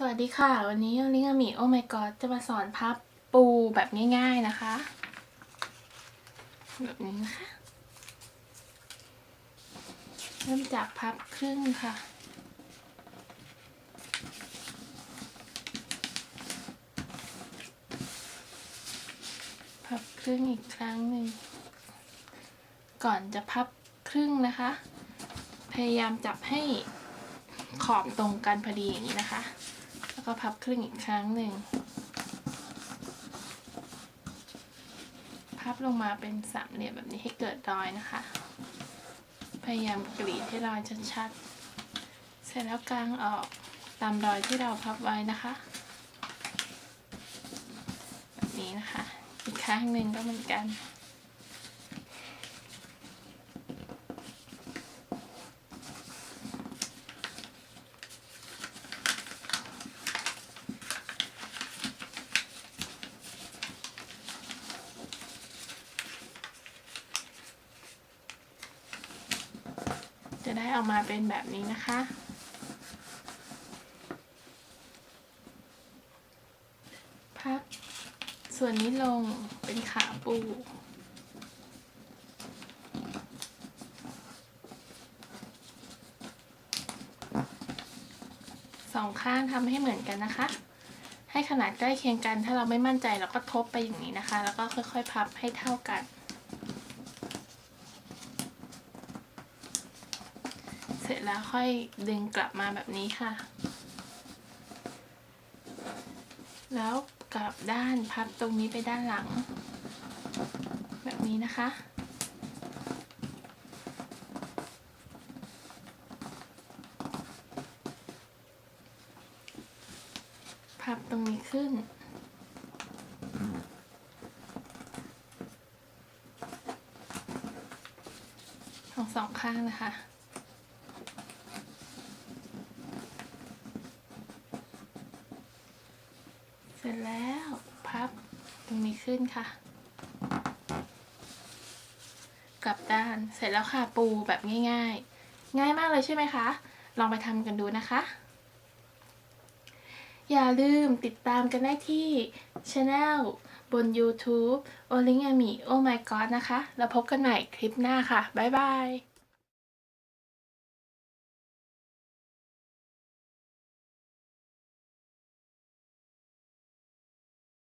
สวัสดีค่ะ วันนี้ลิงอามิโอ my god จะมาสอนพับปูแบบง่าย ๆนะคะ แบบนี้นะคะ เริ่มจากพับครึ่งค่ะ พับครึ่งอีกครั้งหนึ่ง ก่อนจะพับครึ่งนะคะ พยายามจับให้ขอบตรงกันพอดีอย่างนี้นะคะ ก็พับครึ่งอีกครั้งหนึ่ง พับลงมาเป็นสามเหลี่ยมแบบนี้ให้เกิดรอยนะคะ พยายามกรีดให้รอยชัดๆ เสร็จแล้วกลางออกตามรอยที่เราพับไว้นะคะ แบบนี้นะคะ อีกข้งหนึ่งก็เหมือนกัน จะได้ออกมาเป็นแบบนี้นะคะ พับส่วนนี้ลงเป็นขาปูสองข้างทำให้เหมือนกันนะคะ ให้ขนาดใกล้เคียงกัน ถ้าเราไม่มั่นใจเราก็ทบไปอย่างนี้นะคะ แล้วก็ค่อยๆ พับให้เท่ากัน เสร็จแล้วค่อยดึงกลับมาแบบนี้ค่ะ แล้วกลับด้านพับตรงนี้ไปด้านหลัง แบบนี้นะคะ พับตรงนี้ขึ้นทั้งสองข้างนะคะ เสร็จแล้วพับตรงนี้ขึ้นค่ะ กลับด้านเสร็จแล้วค่ะปูแบบง่ายๆ ง่ายมากเลยใช่ไหมคะ ลองไปทำกันดูนะคะ อย่าลืมติดตามกันได้ที่ช anel บน YouTube โอลิง a มิโอ my god นะคะ แล้วพบกันใหม่คลิปหน้าค่ะ บ๊ายบาย